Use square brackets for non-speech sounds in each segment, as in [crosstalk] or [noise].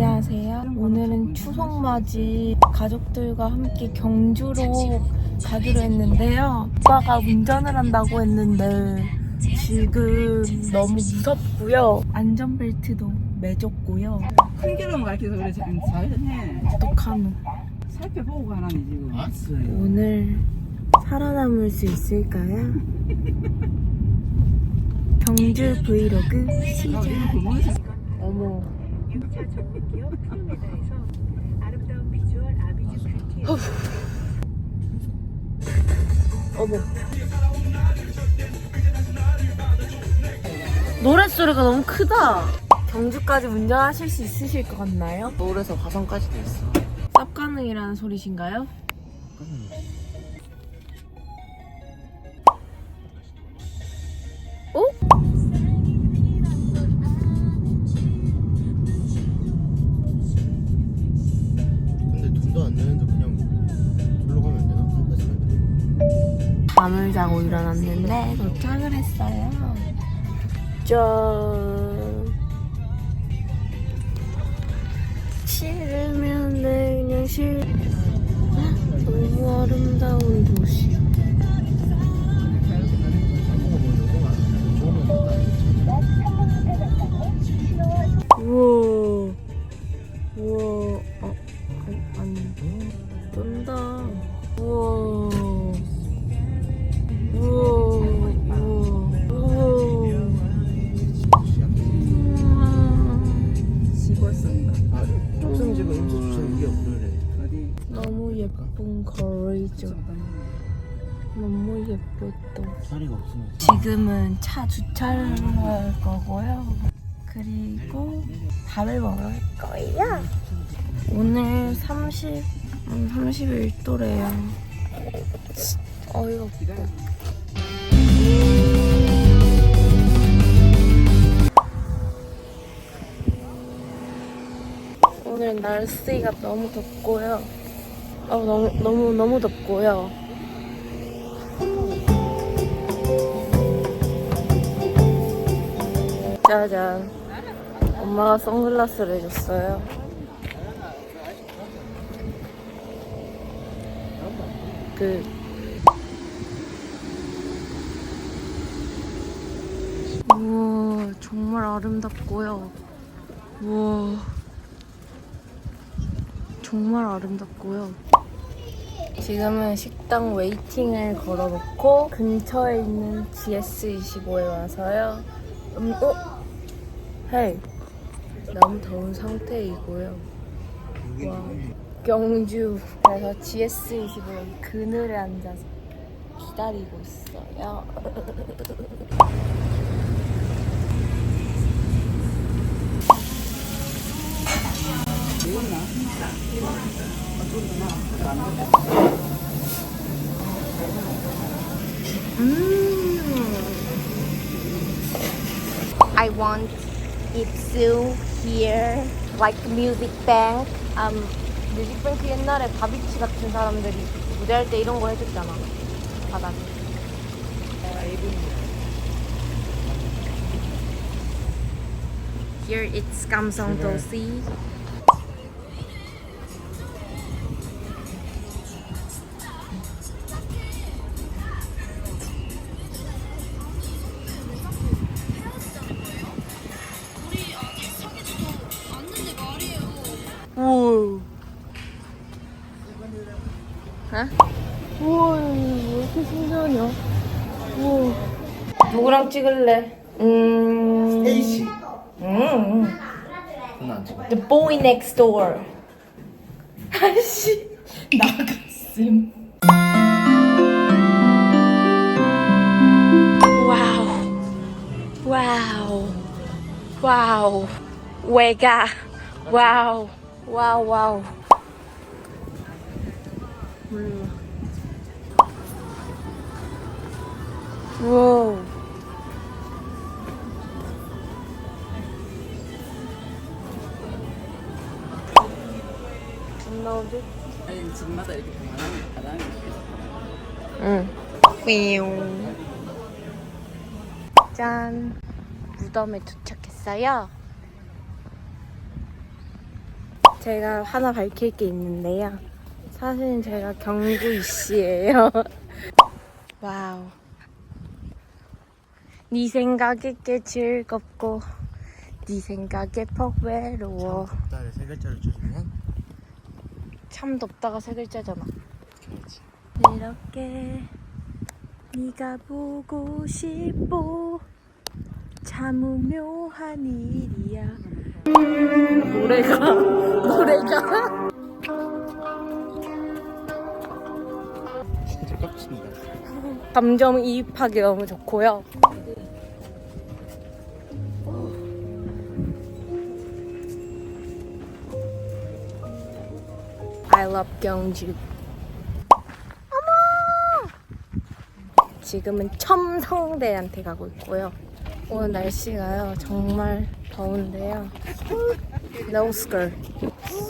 안녕하세요. 오늘은 추석 맞이 가족들과 함께 경주로 가기로 했는데요. 오빠가 운전을 한다고 했는데 지금 너무 무섭고요. 안전벨트도 매졌고요. 큰 길로 가르쳐서 그래 잘- 잘했네 어떡하노. 살펴보고 가라니 지금 왔어요 오늘 살아남을 수 있을까요? [laughs] 경주 브이로그 시작. 구멍에서 어머. 6차 전문기업 프로메다에서 아름다운 비주얼 아비주 뷰티 어머. 노랫소리가 너무 크다. 경주까지 운전하실 수 있으실 것 같나요? 서울에서 화성까지도 있어. 쌉 가능이라는 소리신가요? 어? 잠을 자고 일어났는데 도착을 했어요. 짠. 싫으면 내 그냥 싫. 너무 아름다운 도시. 자리가 없으면. 지금은 차 주차를 할 거고요. 그리고 밥을 먹을 거예요. 오늘 30, 음, 31도래요. 어이가 없다. 오늘 날씨가 너무 덥고요. 어, 너무, 너무, 너무 덥고요. 짜잔. 엄마가 선글라스를 해줬어요. 그, 우와, 정말 아름답고요. 우와. 정말 아름답고요. 지금은 식당 웨이팅을 걸어놓고 근처에 있는 GS25에 와서요. 음, 어? 헤이. 너무 더운 상태이고요. 와. 경주. 그래서 GS25 그늘에 앉아서 기다리고 있어요. [laughs] I want 입수 here like music bank. um, 뮤직뱅크 옛날에 다비치 같은 사람들이 무대할 때 이런 거 해줬잖아. 바닥에. Here it's 감성 우와, 왜 이렇게 신기하냐? 우와. 누구랑 찍을래? 음. 에이씨. 음. 그건 안 찍어. The boy next door. 아씨. 나갔음. 와우. 와우. 와우. 외가. 와우. 와우 와우. 집마다 이렇게 바람이 바람이 응. 삐용. 짠. 무덤에 도착했어요. 제가 하나 밝힐 게 있는데요. 사실은 제가 경주 이씨예요. [laughs] 와우. 네 생각에 꽤 즐겁고 네 생각에 퍽 외로워. 딸의 세 글자를 줄이면 참 덥다가 세 글자잖아. 그렇지. 이렇게 네가 보고 싶어 참 묘한 일이야 노래가 [laughs] 노래가 진짜 깝친다. 감정 이입하기 너무 좋고요 I love 경주 어머 지금은 첨성대한테 가고 있고요 오늘 날씨가요 정말 더운데요 No skirt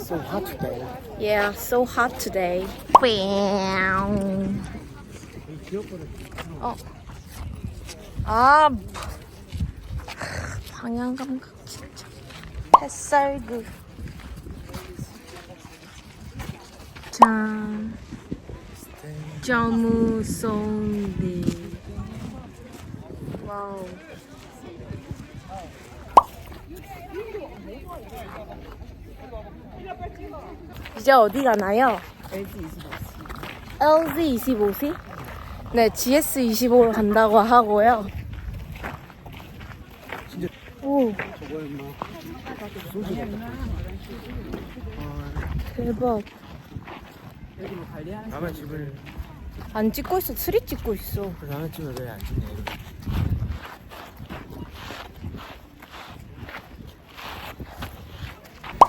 So hot today. Yeah, so hot today. 어. 아, 방향 감각 진짜. 햇살 그. 짠. 점무 송디. 와우. 이제 어디 가나요? LG 25C? 네, GS 25로 간다고 하고요. 오. 대박. 여기 뭐 관리하는 남의 집을 안 찍고 있어, 트리 찍고 있어. 남의 집을 왜 안 찍냐 이거.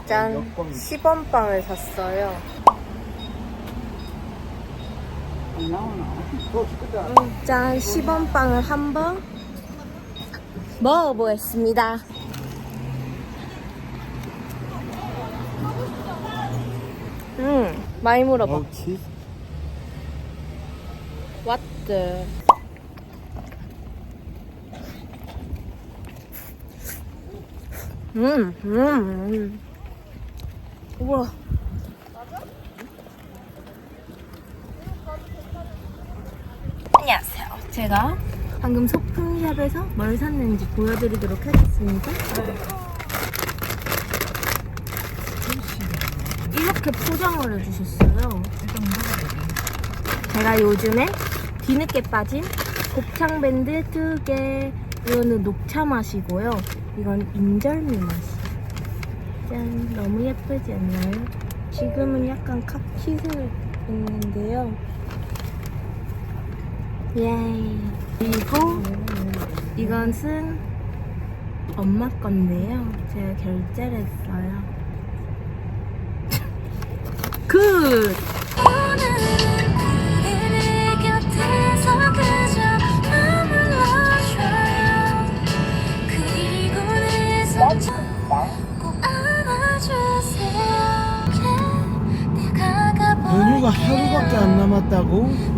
짠, 10원 빵을 샀어요. 안 나오나? 짠, 10원 빵을 한번 먹어보겠습니다. 음, 많이 물어봐. 치즈. What the? 음, 음, 음. 우와. 안녕하세요. 제가 방금 소품샵에서 뭘 샀는지 보여드리도록 하겠습니다. 이렇게 포장을 해주셨어요. 제가 요즘에 뒤늦게 빠진 곱창 밴드 두 개. 이거는 녹차 맛이고요. 이건 인절미 맛이에요. 짠, 너무 예쁘지 않나요? 지금은 약간 카키색 있는데요. 예이. 그리고 이것은 엄마 건데요. 제가 결제를 했어요. 굿! 가버릴게요 연휴가 하루밖에 안 남았다고?